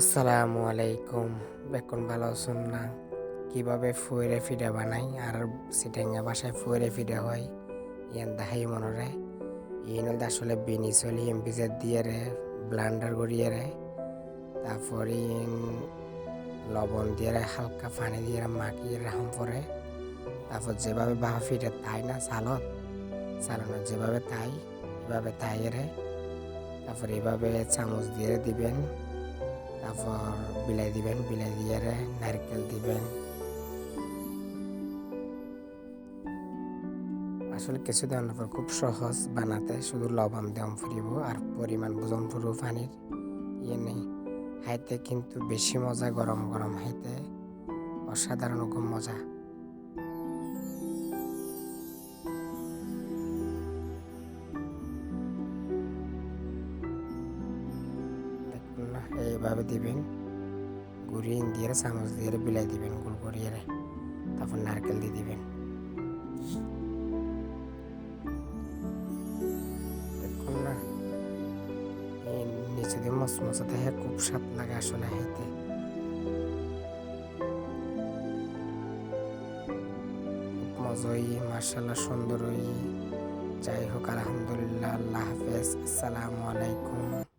আসসালামু আলাইকুম। বেকন ভালো আছেন না? কীভাবে ফুয়েরে ফিডা বানাই? আর সিটেঙ্গা বাসায় ফুয়েরে ফিডা হয়? ইয়ান দেখাই মনরে ইন আসলে বিনি চলি এমপিজের দিয়ে রে ব্লান্ডার করিয়ে রে। তারপর ইন লবণ দিয়ে রে, হালকা পানি দিয়ে রে, মাখিয়ে রাখম পরে। তারপর যেভাবে বাহা ফিটে তাই না? সালত চালানো যেভাবে তাই, এভাবে তাই রে। তারপর এভাবে চামচ দিয়ে দিবেন। তারপর বিলাই দিবেন, বিলাই দিয়ে নারকেল দিবেন। আসলে কিছু দেওয়ার পর খুব সহজ বানাতে, শুধু লবণ দম ফুরিব আর পরিমাণ বুঝন ফুরু পানির ইয়ে নেই। হাইতে কিন্তু বেশি মজা, গরম গরম হাইতে, অসাধারণ খুব মজা। না এইভাবে দিবেন গুড়ি দিয়ে চামচ দিয়ে বিলাই দিবেন গুল করিয়ে তারপর নারকেল দিয়ে দিবেন। দেখুন না নিচে দিয়ে মচমচা দেখে খুব স্বাদ লাগে আসলে হাইতে খুব মজা মার্শাল্লাহ সুন্দর যাই হোক, আলহামদুলিল্লাহ, আল্লাহ হাফেজ। আসসালামু আলাইকুম।